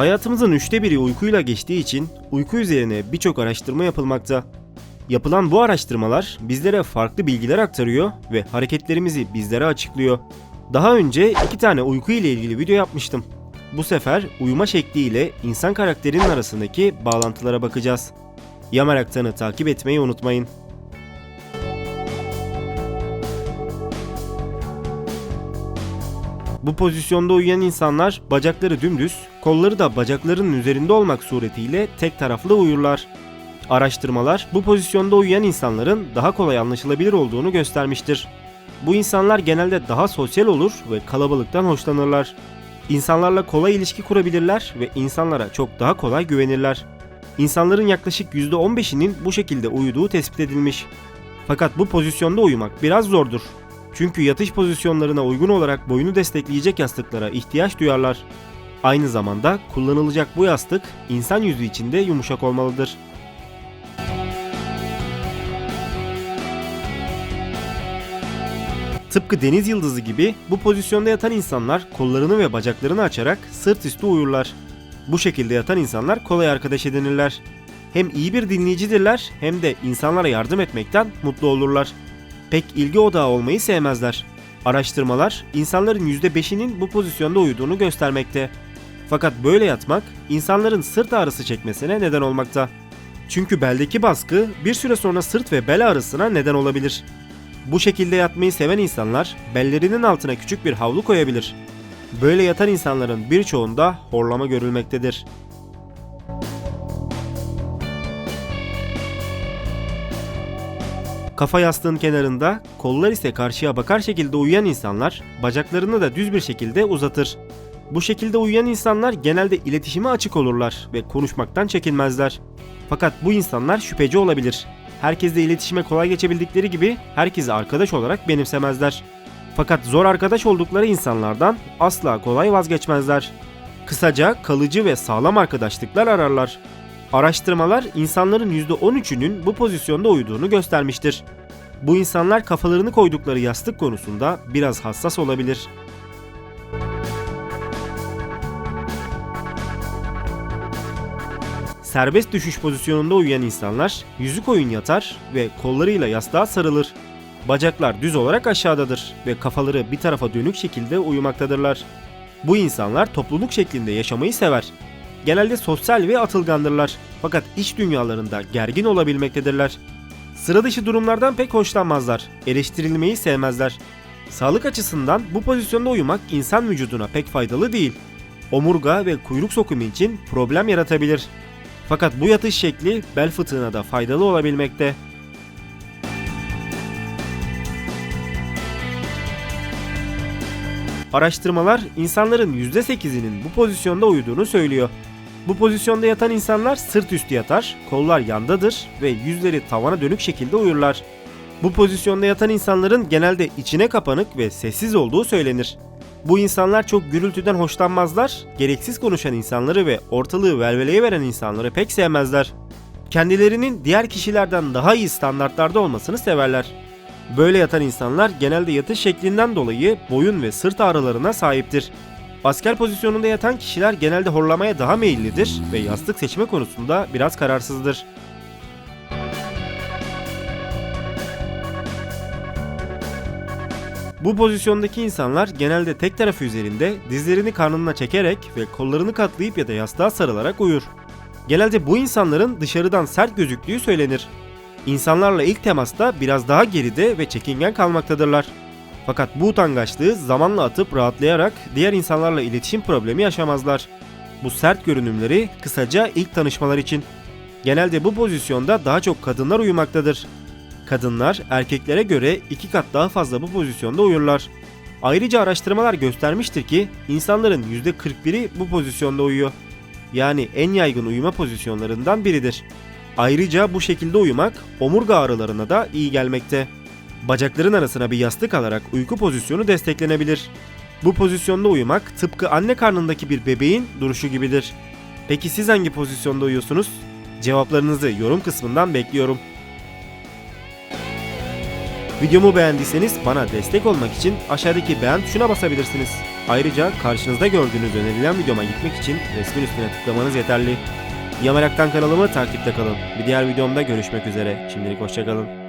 Hayatımızın üçte biri uykuyla geçtiği için uyku üzerine birçok araştırma yapılmakta. Yapılan bu araştırmalar bizlere farklı bilgiler aktarıyor ve hareketlerimizi bizlere açıklıyor. Daha önce iki tane uyku ile ilgili video yapmıştım. Bu sefer uyuma şekli ile insan karakterinin arasındaki bağlantılara bakacağız. Yamaraktan'ı takip etmeyi unutmayın. Bu pozisyonda uyuyan insanlar bacakları dümdüz, kolları da bacaklarının üzerinde olmak suretiyle tek taraflı uyurlar. Araştırmalar bu pozisyonda uyuyan insanların daha kolay anlaşılabilir olduğunu göstermiştir. Bu insanlar genelde daha sosyal olur ve kalabalıktan hoşlanırlar. İnsanlarla kolay ilişki kurabilirler ve insanlara çok daha kolay güvenirler. İnsanların yaklaşık %15'inin bu şekilde uyuduğu tespit edilmiş. Fakat bu pozisyonda uyumak biraz zordur. Çünkü yatış pozisyonlarına uygun olarak boyunu destekleyecek yastıklara ihtiyaç duyarlar. Aynı zamanda kullanılacak bu yastık insan yüzü içinde yumuşak olmalıdır. Tıpkı deniz yıldızı gibi bu pozisyonda yatan insanlar kollarını ve bacaklarını açarak sırt üstü uyurlar. Bu şekilde yatan insanlar kolay arkadaş edinirler. Hem iyi bir dinleyicidirler hem de insanlara yardım etmekten mutlu olurlar. Pek ilgi odağı olmayı sevmezler. Araştırmalar insanların %5'inin bu pozisyonda uyuduğunu göstermekte. Fakat böyle yatmak insanların sırt ağrısı çekmesine neden olmakta. Çünkü beldeki baskı bir süre sonra sırt ve bel ağrısına neden olabilir. Bu şekilde yatmayı seven insanlar bellerinin altına küçük bir havlu koyabilir. Böyle yatan insanların birçoğunda horlama görülmektedir. Kafa yastığın kenarında, kollar ise karşıya bakar şekilde uyuyan insanlar bacaklarını da düz bir şekilde uzatır. Bu şekilde uyuyan insanlar genelde iletişime açık olurlar ve konuşmaktan çekinmezler. Fakat bu insanlar şüpheci olabilir. Herkesle iletişime kolay geçebildikleri gibi herkesi arkadaş olarak benimsemezler. Fakat zor arkadaş oldukları insanlardan asla kolay vazgeçmezler. Kısaca kalıcı ve sağlam arkadaşlıklar ararlar. Araştırmalar insanların %13'ünün bu pozisyonda uyuduğunu göstermiştir. Bu insanlar kafalarını koydukları yastık konusunda biraz hassas olabilir. Serbest düşüş pozisyonunda uyuyan insanlar yüzü koyun yatar ve kollarıyla yastığa sarılır. Bacaklar düz olarak aşağıdadır ve kafaları bir tarafa dönük şekilde uyumaktadırlar. Bu insanlar topluluk şeklinde yaşamayı sever. Genelde sosyal ve atılgandırlar fakat iç dünyalarında gergin olabilmektedirler. Sıra dışı durumlardan pek hoşlanmazlar, eleştirilmeyi sevmezler. Sağlık açısından bu pozisyonda uyumak insan vücuduna pek faydalı değil. Omurga ve kuyruk sokumu için problem yaratabilir. Fakat bu yatış şekli bel fıtığına da faydalı olabilmekte. Araştırmalar insanların %8'inin bu pozisyonda uyuduğunu söylüyor. Bu pozisyonda yatan insanlar sırt üstü yatar, kollar yandadır ve yüzleri tavana dönük şekilde uyurlar. Bu pozisyonda yatan insanların genelde içine kapanık ve sessiz olduğu söylenir. Bu insanlar çok gürültüden hoşlanmazlar, gereksiz konuşan insanları ve ortalığı velveleye veren insanları pek sevmezler. Kendilerinin diğer kişilerden daha iyi standartlarda olmasını severler. Böyle yatan insanlar genelde yatış şeklinden dolayı boyun ve sırt ağrılarına sahiptir. Asker pozisyonunda yatan kişiler genelde horlamaya daha meyillidir ve yastık seçme konusunda biraz kararsızdır. Bu pozisyondaki insanlar genelde tek tarafı üzerinde dizlerini karnına çekerek ve kollarını katlayıp ya da yastığa sarılarak uyur. Genelde bu insanların dışarıdan sert gözüktüğü söylenir. İnsanlarla ilk temasta biraz daha geride ve çekingen kalmaktadırlar. Fakat bu utangaçlığı zamanla atıp rahatlayarak diğer insanlarla iletişim problemi yaşamazlar. Bu sert görünümleri kısaca ilk tanışmalar için. Genelde bu pozisyonda daha çok kadınlar uyumaktadır. Kadınlar erkeklere göre iki kat daha fazla bu pozisyonda uyurlar. Ayrıca araştırmalar göstermiştir ki insanların %41'i bu pozisyonda uyuyor. Yani en yaygın uyuma pozisyonlarından biridir. Ayrıca bu şekilde uyumak omurga ağrılarına da iyi gelmekte. Bacakların arasına bir yastık alarak uyku pozisyonu desteklenebilir. Bu pozisyonda uyumak tıpkı anne karnındaki bir bebeğin duruşu gibidir. Peki siz hangi pozisyonda uyuyorsunuz? Cevaplarınızı yorum kısmından bekliyorum. Videomu beğendiyseniz bana destek olmak için aşağıdaki beğen tuşuna basabilirsiniz. Ayrıca karşınızda gördüğünüz önerilen videoma gitmek için resmin üstüne tıklamanız yeterli. Ya Meraktan kanalımı takipte kalın. Bir diğer videomda görüşmek üzere. Şimdilik hoşçakalın.